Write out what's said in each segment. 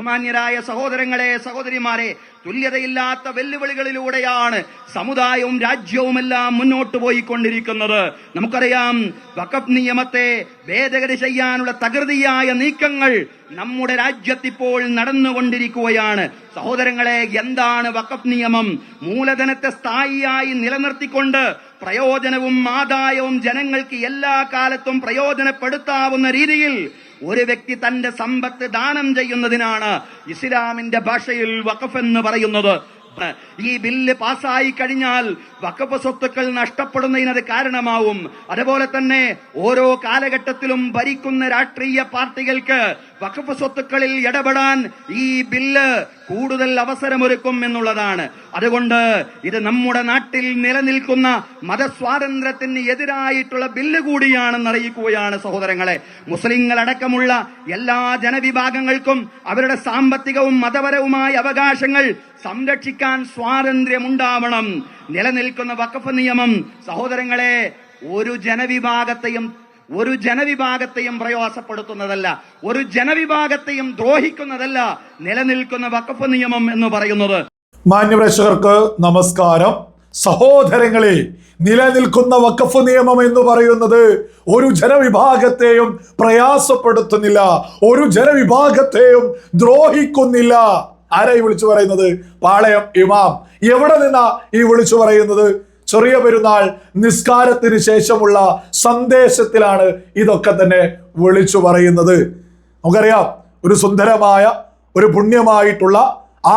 ബഹുമാന്യരായ സഹോദരങ്ങളെ സഹോദരിമാരെ തുല്യതയില്ലാത്ത വെല്ലുവിളികളിലൂടെയാണ് സമുദായവും രാജ്യവുമെല്ലാം മുന്നോട്ട് പോയിക്കൊണ്ടിരിക്കുന്നത്. നമുക്കറിയാം വഖഫ് നിയമത്തെ ഭേദഗതി ചെയ്യാനുള്ള തകൃതിയായ നീക്കങ്ങൾ നമ്മുടെ രാജ്യത്തിപ്പോൾ നടന്നുകൊണ്ടിരിക്കുകയാണ്. സഹോദരങ്ങളെ എന്താണ് വഖഫ് നിയമം? മൂലധനത്തെ സ്ഥായിയായി നിലനിർത്തിക്കൊണ്ട് പ്രയോജനവും ആദായവും ജനങ്ങൾക്ക് എല്ലാ കാലത്തും പ്രയോജനപ്പെടുത്താവുന്ന രീതിയിൽ ഒരു വ്യക്തി തന്റെ സമ്പത്ത് ദാനം ചെയ്യുന്നതിനാണ് ഇസ്ലാമിന്റെ ഭാഷയിൽ വഖഫ് എന്ന് പറയുന്നത്. ഈ ബില്ല് പാസ്സായി കഴിഞ്ഞാൽ വഖഫ് സ്വത്തുക്കൾ നഷ്ടപ്പെടുന്നതിനത് കാരണമാവും. അതുപോലെ തന്നെ ഓരോ കാലഘട്ടത്തിലും ഭരിക്കുന്ന രാഷ്ട്രീയ പാർട്ടികൾക്ക് വഖഫ് സ്വത്തുക്കളിൽ ഇടപെടാൻ ഈ ബില്ല് കൂടുതൽ അവസരമൊരുക്കും എന്നുള്ളതാണ്. അതുകൊണ്ട് ഇത് നമ്മുടെ നാട്ടിൽ നിലനിൽക്കുന്ന മതസ്വാതന്ത്ര്യത്തിന് എതിരായിട്ടുള്ള ബില്ല് കൂടിയാണെന്ന് അറിയിക്കുകയാണ് സഹോദരങ്ങളെ. മുസ്ലിങ്ങളടക്കമുള്ള എല്ലാ ജനവിഭാഗങ്ങൾക്കും അവരുടെ സാമ്പത്തികവും മതപരവുമായ അവകാശങ്ങൾ സംരക്ഷിക്കാൻ സ്വാതന്ത്ര്യമുണ്ടാവണം. നിലനിൽക്കുന്ന വഖഫ് നിയമം സഹോദരങ്ങളെ ഒരു ജനവിഭാഗത്തെയും ഒരു ജനവിഭാഗത്തെയും പ്രയാസപ്പെടുത്തുന്നതല്ല ഒരു ജനവിഭാഗത്തെയും ദ്രോഹിക്കുന്നതല്ല നിലനിൽക്കുന്ന വഖഫ് നിയമം എന്ന് പറയുന്നത്. മാന്യപ്രേക്ഷകർക്ക് നമസ്കാരം. സഹോദരങ്ങളെ നിലനിൽക്കുന്ന വക്കഫ് നിയമം എന്ന് പറയുന്നത് ഒരു ജനവിഭാഗത്തെയും പ്രയാസപ്പെടുത്തുന്നില്ല ഒരു ജനവിഭാഗത്തെയും ദ്രോഹിക്കുന്നില്ല. ആരായി വിളിച്ചു പറയുന്നത്? പാളയം ഇമാം. എവിടെ നിന്നാ ഈ വിളിച്ചു പറയുന്നത്? ചെറിയ പെരുന്നാൾ നിസ്കാരത്തിന് ശേഷമുള്ള സന്ദേശത്തിലാണ് ഇതൊക്കെ തന്നെ വിളിച്ചു പറയുന്നത്. നമുക്കറിയാം ഒരു സുന്ദരമായ ഒരു പുണ്യമായിട്ടുള്ള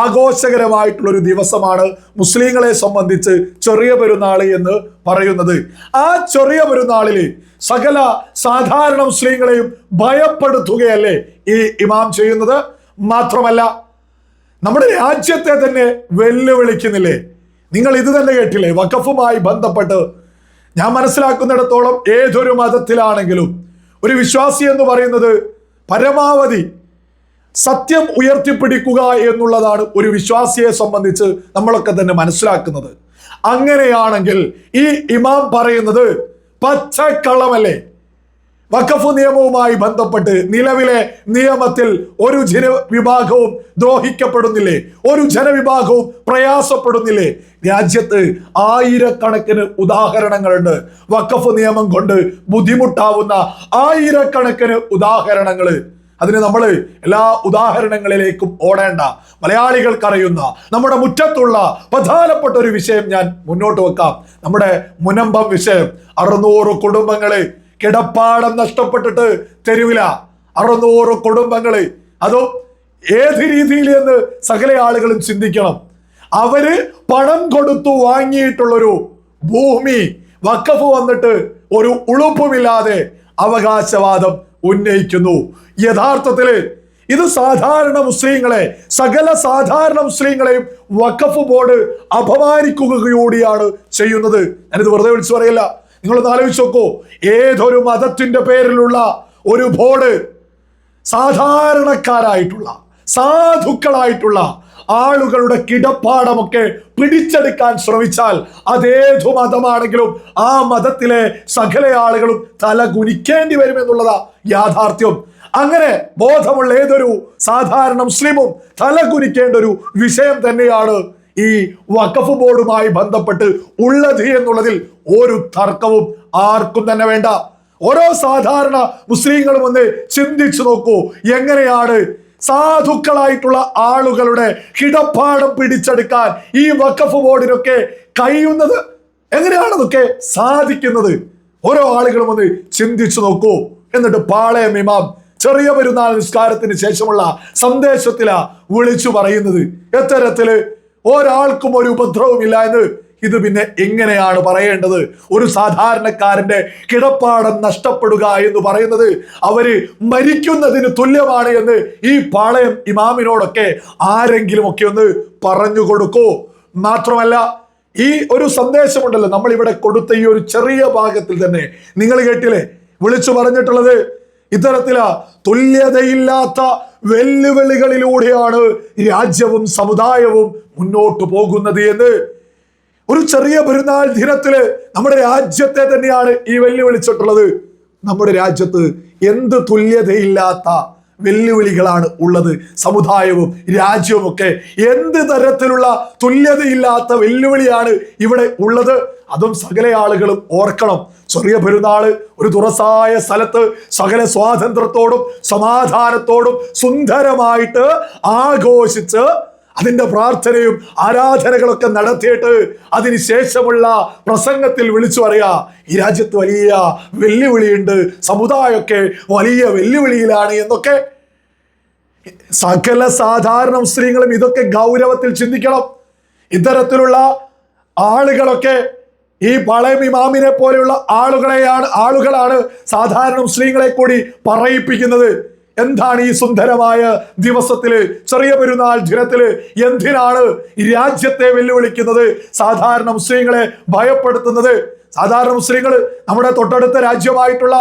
ആഘോഷകരമായിട്ടുള്ള ഒരു ദിവസമാണ് മുസ്ലിങ്ങളെ സംബന്ധിച്ച് ചെറിയ പെരുന്നാൾ എന്ന് പറയുന്നത്. ആ ചെറിയ പെരുന്നാളിൽ സകല സാധാരണ മുസ്ലിങ്ങളെയും ഭയപ്പെടുത്തുകയല്ലേ ഈ ഇമാം ചെയ്യുന്നത്? മാത്രമല്ല നമ്മുടെ രാജ്യത്തെ തന്നെ വെല്ലുവിളിക്കുന്നില്ലേ? നിങ്ങൾ ഇത് തന്നെ കേട്ടില്ലേ? വഖഫുമായി ബന്ധപ്പെട്ട് ഞാൻ മനസ്സിലാക്കുന്നിടത്തോളം ഏതൊരു മതത്തിലാണെങ്കിലും ഒരു വിശ്വാസി എന്ന് പറയുന്നത് പരമാവധി സത്യം ഉയർത്തിപ്പിടിക്കുക എന്നുള്ളതാണ് ഒരു വിശ്വാസിയെ സംബന്ധിച്ച് നമ്മളൊക്കെ തന്നെ മനസ്സിലാക്കുന്നത്. അങ്ങനെയാണെങ്കിൽ ഈ ഇമാം പറയുന്നത് പച്ചക്കള്ളമല്ലേ? വഖഫ് നിയമവുമായി ബന്ധപ്പെട്ട് നിലവിലെ നിയമത്തിൽ ഒരു ജനവിഭാഗവും ദ്രോഹിക്കപ്പെടുന്നില്ലേ? ഒരു ജനവിഭാഗവും പ്രയാസപ്പെടുന്നില്ലേ? രാജ്യത്ത് ആയിരക്കണക്കിന് ഉദാഹരണങ്ങളുണ്ട്. വഖഫ് നിയമം കൊണ്ട് ബുദ്ധിമുട്ടാവുന്ന ആയിരക്കണക്കിന് ഉദാഹരണങ്ങൾ അതിന് നമ്മൾ എല്ലാ ഉദാഹരണങ്ങളിലേക്കും ഓടേണ്ട മലയാളികൾക്കറിയുന്ന നമ്മുടെ മുറ്റത്തുള്ള പ്രധാനപ്പെട്ട ഒരു വിഷയം ഞാൻ മുന്നോട്ട് വെക്കാം. നമ്മുടെ മുനമ്പം വിഷയം. അറുന്നൂറ് കുടുംബങ്ങൾ കിടപ്പാടം നഷ്ടപ്പെട്ടിട്ട് തെരുവില. അറുന്നൂറ് കുടുംബങ്ങളെ. അതും ഏത് രീതിയിൽ എന്ന് സകല ആളുകളും ചിന്തിക്കണം. അവർ പണം കൊടുത്തു വാങ്ങിയിട്ടുള്ളൊരു ഭൂമി വക്കഫ് വന്നിട്ട് ഒരു ഉളുപ്പുമില്ലാതെ അവകാശവാദം ഉന്നയിക്കുന്നു. യഥാർത്ഥത്തിൽ ഇത് സാധാരണ മുസ്ലിങ്ങളെ സകല സാധാരണ മുസ്ലിങ്ങളെയും വഖഫ് ബോർഡ് അപമാനിക്കുക കൂടിയാണ് ചെയ്യുന്നത്. ഞാനിത് വെറുതെ വിളിച്ചു പറയില്ല. നിങ്ങളൊന്ന് ആലോചിച്ച് നോക്കൂ. ഏതൊരു മതത്തിന്റെ പേരിലുള്ള ഒരു ബോർഡ് സാധാരണക്കാരായിട്ടുള്ള സാധുക്കളായിട്ടുള്ള ആളുകളുടെ കിടപ്പാടമൊക്കെ പിടിച്ചെടുക്കാൻ ശ്രമിച്ചാൽ അതേതു മതമാണെങ്കിലും ആ മതത്തിലെ സകല ആളുകളും തല കുനിക്കേണ്ടി വരുമെന്നുള്ളതാ യാഥാർത്ഥ്യം. അങ്ങനെ ബോധമുള്ള ഏതൊരു സാധാരണ മുസ്ലിമും തല കുനിക്കേണ്ട ഒരു വിഷയം തന്നെയാണ് ഈ വഖഫ് ബോർഡുമായി ബന്ധപ്പെട്ട് ഉള്ളത് എന്നുള്ളതിൽ ഒരു തർക്കവും ആർക്കും തന്നെ വേണ്ട. ഓരോ സാധാരണ മുസ്ലിങ്ങളും ഒന്ന് ചിന്തിച്ചു നോക്കൂ. എങ്ങനെയാണ് സാധുക്കളായിട്ടുള്ള ആളുകളുടെ കിടപ്പാടം പിടിച്ചെടുക്കാൻ ഈ വഖഫ് ബോർഡിനൊക്കെ കഴിയുന്നത്? എങ്ങനെയാണതൊക്കെ സാധിക്കുന്നത്? ഓരോ ആളുകളും ഒന്ന് ചിന്തിച്ചു നോക്കൂ. എന്നിട്ട് പാളയം ഇമാം ചെറിയ പെരുന്നാൾ നിസ്കാരത്തിന് ശേഷമുള്ള സന്ദേശത്തിലാ വിളിച്ചു പറയുന്നത്. എത്തരത്തിൽ ഒരാൾക്കും ഒരു ഉപദ്രവമില്ല എന്ന് ഇത് പിന്നെ എങ്ങനെയാണ് പറയേണ്ടത്? ഒരു സാധാരണക്കാരന്റെ കിടപ്പാടം നഷ്ടപ്പെടുക എന്ന് പറയുന്നത് അവർ മരിക്കുന്നതിന് തുല്യമാണ് എന്ന് ഈ പാളയം ഇമാമിനോടൊക്കെ ആരെങ്കിലും ഒക്കെ ഒന്ന് പറഞ്ഞു കൊടുക്കൂ. മാത്രമല്ല ഈ ഒരു സന്ദേശമുണ്ടല്ലോ നമ്മൾ ഇവിടെ കൊടുത്ത ഈ ഒരു ചെറിയ ഭാഗത്തിൽ തന്നെ. നിങ്ങൾ കേട്ടില്ലേ? വിളിച്ചു പറഞ്ഞിട്ടുള്ളത് ഇത്തരത്തിലാ തുല്യതയില്ലാത്ത വെല്ലുവിളികളിലൂടെയാണ് രാജ്യവും സമുദായവും മുന്നോട്ടു പോകുന്നത് എന്ന്. ഒരു ചെറിയ പെരുന്നാൾ ദിനത്തിൽ നമ്മുടെ രാജ്യത്തെ തന്നെയാണ് ഈ വെല്ലുവിളിച്ചിട്ടുള്ളത്. നമ്മുടെ രാജ്യത്ത് എന്ത് തുല്യതയില്ലാത്ത വെല്ലുവിളികളാണ് ഉള്ളത്. സമുദായവും രാജ്യവും ഒക്കെ എന്ത് തരത്തിലുള്ള തുല്യതയില്ലാത്ത വെല്ലുവിളിയാണ് ഇവിടെ ഉള്ളത്? അതും സകല ആളുകളും ഓർക്കണം. ചെറിയ പെരുന്നാൾ ഒരു തുറസായ സ്ഥലത്ത് സകല സ്വാതന്ത്ര്യത്തോടും സമാധാനത്തോടും സുന്ദരമായിട്ട് ആഘോഷിച്ച് അതിന്റെ പ്രാർത്ഥനയും ആരാധനകളൊക്കെ നടത്തിയിട്ട് അതിനുശേഷമുള്ള പ്രസംഗത്തിൽ വിളിച്ചു പറയാ ഈ രാജ്യത്ത് വലിയ വെല്ലുവിളിയുണ്ട് സമുദായമൊക്കെ വലിയ വെല്ലുവിളിയിലാണ് എന്നൊക്കെ. സകല സാധാരണ മുസ്ലിങ്ങളും ഇതൊക്കെ ഗൗരവത്തിൽ ചിന്തിക്കണം. ഇത്തരത്തിലുള്ള ആളുകളൊക്കെ ഈ പളയം ഇമാമിനെ പോലെയുള്ള ആളുകളെയാണ് ആളുകളാണ് സാധാരണ മുസ്ലിങ്ങളെ കൂടി പറയിപ്പിക്കുന്നത്. എന്താണ് ഈ സുന്ദരമായ ദിവസത്തിൽ? ചെറിയ പെരുന്നാൾ ദിനത്തിൽ എന്തിനാണ് രാജ്യത്തെ വെല്ലുവിളിക്കുന്നത്? സാധാരണ മുസ്ലിങ്ങളെ ഭയപ്പെടുത്തുന്നത്. സാധാരണ മുസ്ലിങ്ങൾ നമ്മുടെ തൊട്ടടുത്ത രാജ്യമായിട്ടുള്ള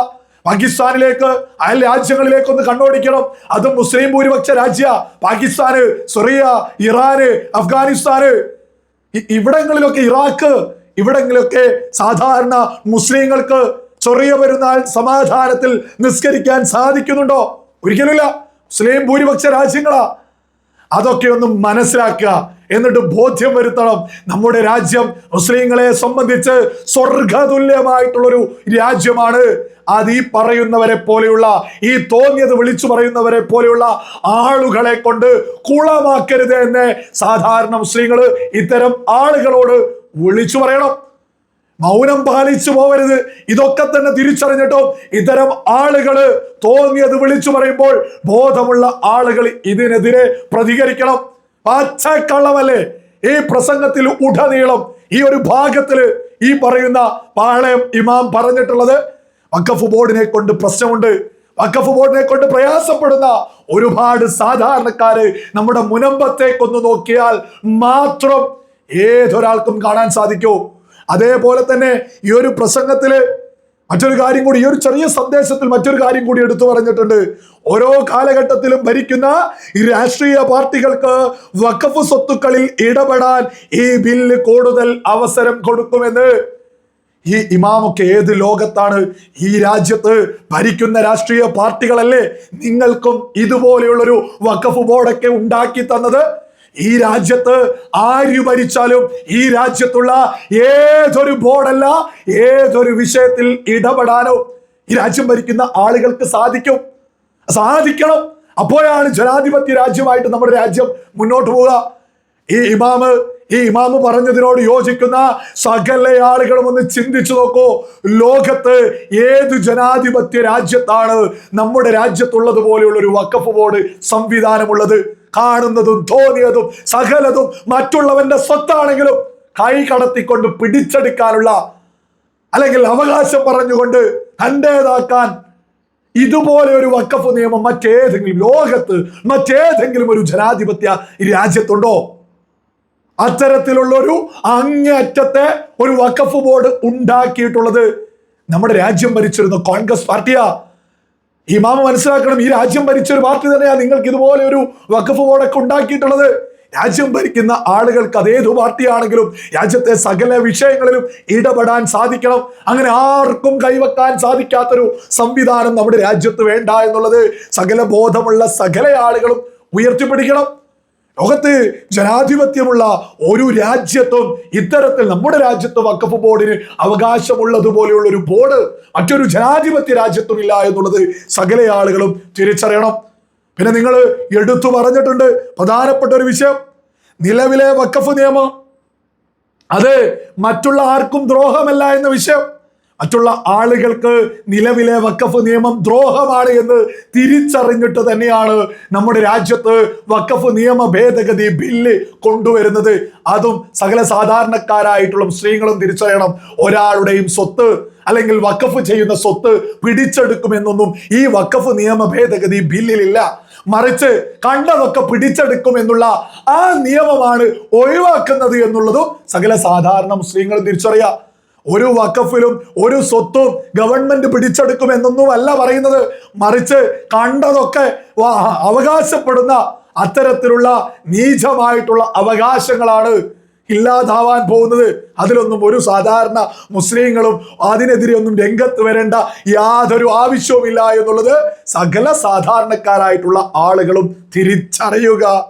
പാകിസ്ഥാനിലേക്ക് അയൽ രാജ്യങ്ങളിലേക്ക് ഒന്ന് കണ്ണോടിക്കണം. അതും മുസ്ലിം ഭൂരിപക്ഷ രാജ്യ പാകിസ്ഥാന് സിറിയ ഇറാന് അഫ്ഗാനിസ്ഥാന്. ഇവിടങ്ങളിലൊക്കെ ഇറാഖ് ഇവിടങ്ങളിലൊക്കെ സാധാരണ മുസ്ലിങ്ങൾക്ക് ചെറിയ പെരുന്നാൾ സമാധാനത്തിൽ നിസ്കരിക്കാൻ സാധിക്കുന്നുണ്ടോ? ഒരിക്കലുമില്ല. മുസ്ലിം ഭൂരിപക്ഷ രാജ്യങ്ങളാ. അതൊക്കെ ഒന്ന് മനസ്സിലാക്കുക. എന്നിട്ട് ബോധ്യം വരുത്തണം. നമ്മുടെ രാജ്യം മുസ്ലിങ്ങളെ സംബന്ധിച്ച് സ്വർഗതുല്യമായിട്ടുള്ളൊരു രാജ്യമാണ്. അത് ഈ പറയുന്നവരെ പോലെയുള്ള ഈ തോന്നിയത് വിളിച്ചു പറയുന്നവരെ പോലെയുള്ള ആളുകളെ കൊണ്ട് കുളമാക്കരുത് എന്ന് സാധാരണ മുസ്ലിങ്ങൾ ഇത്തരം ആളുകളോട് വിളിച്ചു പറയണം. മൗനം പാലിച്ചു പോകരുത് ഇതൊക്കെ തന്നെ തിരിച്ചറിഞ്ഞിട്ടും ഇത്തരം ആളുകൾ തോന്നിയത് വിളിച്ചു പറയുമ്പോൾ ബോധമുള്ള ആളുകൾ ഇതിനെതിരെ പ്രതികരിക്കണം. പച്ചക്കള്ളമല്ലേ? ഈ പ്രസംഗത്തിൽ ഉടനീളം ഈ ഒരു ഭാഗത്തിൽ ഈ പറയുന്ന പാളയം ഇമാം പറഞ്ഞിട്ടുള്ളത് വഖഫ് ബോർഡിനെ കൊണ്ട് പ്രശ്നമുണ്ട്. വഖഫ് ബോർഡിനെ കൊണ്ട് പ്രയാസപ്പെടുന്ന ഒരുപാട് സാധാരണക്കാര് നമ്മുടെ മുനമ്പത്തേക്കൊന്ന് നോക്കിയാൽ മാത്രം ഏതൊരാൾക്കും കാണാൻ സാധിക്കൂ. അതേപോലെ തന്നെ ഈ ഒരു പ്രസംഗത്തിൽ മറ്റൊരു കാര്യം കൂടി ഈ ഒരു ചെറിയ സന്ദേശത്തിൽ മറ്റൊരു കാര്യം കൂടി എടുത്തു പറഞ്ഞിട്ടുണ്ട്. ഓരോ കാലഘട്ടത്തിലും ഭരിക്കുന്ന ഈ രാഷ്ട്രീയ പാർട്ടികൾക്ക് വഖഫ് സ്വത്തുക്കളിൽ ഇടപെടാൻ ഈ ബില്ല് കൂടുതൽ അവസരം കൊടുക്കുമെന്ന് ഈ ഇമാമൊക്കെ ഏത് ലോകത്താണ് ഈ രാജ്യത്ത് ഭരിക്കുന്ന രാഷ്ട്രീയ പാർട്ടികളല്ലേ നിങ്ങൾക്കും ഇതുപോലെയുള്ളൊരു വഖഫ് ബോർഡൊക്കെ ഉണ്ടാക്കി തന്നത്? ഈ രാജ്യത്ത് ആര് ഭരിച്ചാലും ഈ രാജ്യത്തുള്ള ഏതൊരു ബോർഡല്ല ഏതൊരു വിഷയത്തിൽ ഇടപെടാനോ ഈ രാജ്യം ഭരിക്കുന്ന ആളുകൾക്ക് സാധിക്കും. സാധിക്കണം. അപ്പോഴാണ് ജനാധിപത്യ രാജ്യമായിട്ട് നമ്മുടെ രാജ്യം മുന്നോട്ട് പോവുക. ഈ ഇമാമ് ഈ ഇമാമ് പറഞ്ഞതിനോട് യോജിക്കുന്ന സകല ആളുകളും ഒന്ന് ചിന്തിച്ചു നോക്കൂ. ലോകത്ത് ഏത് ജനാധിപത്യ രാജ്യത്താണ് നമ്മുടെ രാജ്യത്തുള്ളത് പോലെയുള്ള ഒരു വക്കഫ് ബോർഡ് സംവിധാനമുള്ളത്? കാണുന്നതും തോന്നിയതും സകലതും മറ്റുള്ളവന്റെ സ്വത്താണെങ്കിലും കൈ കടത്തിക്കൊണ്ട് പിടിച്ചെടുക്കാനുള്ള അല്ലെങ്കിൽ അവകാശം പറഞ്ഞുകൊണ്ട് തന്റെതാക്കാൻ ഇതുപോലെ ഒരു വക്കഫ് നിയമം മറ്റേതെങ്കിലും ലോകത്ത് മറ്റേതെങ്കിലും ഒരു ജനാധിപത്യ രാജ്യത്തുണ്ടോ? അത്തരത്തിലുള്ളൊരു അങ്ങേയറ്റത്തെ ഒരു വക്കഫ് ബോർഡ് ഉണ്ടാക്കിയിട്ടുള്ളത് നമ്മുടെ രാജ്യം ഭരിച്ചിരുന്ന കോൺഗ്രസ് പാർട്ടിയാ. ഇമാമ മനസ്സിലാക്കണം ഈ രാജ്യം ഭരിച്ച ഒരു പാർട്ടി തന്നെയാണ് നിങ്ങൾക്ക് ഇതുപോലെ ഒരു വഖഫ് ബോർഡൊക്കെ ഉണ്ടാക്കിയിട്ടുള്ളത്. രാജ്യം ഭരിക്കുന്ന ആളുകൾക്ക് അതേതു പാർട്ടിയാണെങ്കിലും രാജ്യത്തെ സകല വിഷയങ്ങളിലും ഇടപെടാൻ സാധിക്കണം. അങ്ങനെ ആർക്കും കൈവെക്കാൻ സാധിക്കാത്തൊരു സംവിധാനം നമ്മുടെ രാജ്യത്ത് വേണ്ട എന്നുള്ളത് സകല ബോധമുള്ള സകല ആളുകളും ഉയർത്തിപ്പിടിക്കണം. ലോകത്ത് ജനാധിപത്യമുള്ള ഒരു രാജ്യത്തും ഇത്തരത്തിൽ നമ്മുടെ രാജ്യത്ത് വക്കഫ് ബോർഡിന് അവകാശമുള്ളതുപോലെയുള്ള ഒരു ബോർഡ് മറ്റൊരു ജനാധിപത്യ രാജ്യത്തും ഇല്ല എന്നുള്ളത് സകല ആളുകളും തിരിച്ചറിയണം. പിന്നെ നിങ്ങൾ എടുത്തു പറഞ്ഞിട്ടുണ്ട് പ്രധാനപ്പെട്ട ഒരു വിഷയം നിലവിലെ വക്കഫ് നിയമം. അത് മറ്റുള്ള ആർക്കും ദ്രോഹമല്ല എന്ന വിഷയം. മറ്റുള്ള ആളുകൾക്ക് നിലവിലെ വക്കഫ് നിയമം ദ്രോഹമാണ് എന്ന് തിരിച്ചറിഞ്ഞിട്ട് തന്നെയാണ് നമ്മുടെ രാജ്യത്ത് വക്കഫ് നിയമ ഭേദഗതി ബില്ല് കൊണ്ടുവരുന്നത്. അതും സകല സാധാരണക്കാരായിട്ടുള്ള സ്ത്രീകളും തിരിച്ചറിയണം. ഒരാളുടെയും സ്വത്ത് അല്ലെങ്കിൽ വക്കഫ് ചെയ്യുന്ന സ്വത്ത് പിടിച്ചെടുക്കുമെന്നൊന്നും ഈ വക്കഫ് നിയമ ഭേദഗതി ബില്ലിലില്ല. മറിച്ച് കണ്ടതൊക്കെ പിടിച്ചെടുക്കും എന്നുള്ള ആ നിയമമാണ് ഒഴിവാക്കുന്നത് എന്നുള്ളതും സകല സാധാരണ മുസ്ലിങ്ങളും തിരിച്ചറിയാം ഒരു വക്കഫിലും ഒരു സ്വത്തും ഗവൺമെന്റ് പിടിച്ചെടുക്കും എന്നൊന്നും അല്ല പറയുന്നത്. മറിച്ച് കണ്ടതൊക്കെ അവകാശപ്പെടുന്ന അത്തരത്തിലുള്ള നീചമായിട്ടുള്ള അവകാശങ്ങളാണ് ഇല്ലാതാവാൻ പോകുന്നത്. അതിലൊന്നും ഒരു സാധാരണ മുസ്ലിങ്ങളും അതിനെതിരെ ഒന്നും രംഗത്ത് വരേണ്ട യാതൊരു ആവശ്യവുമില്ല എന്നുള്ളത് സകല സാധാരണക്കാരായിട്ടുള്ള ആളുകളും തിരിച്ചറിയുക.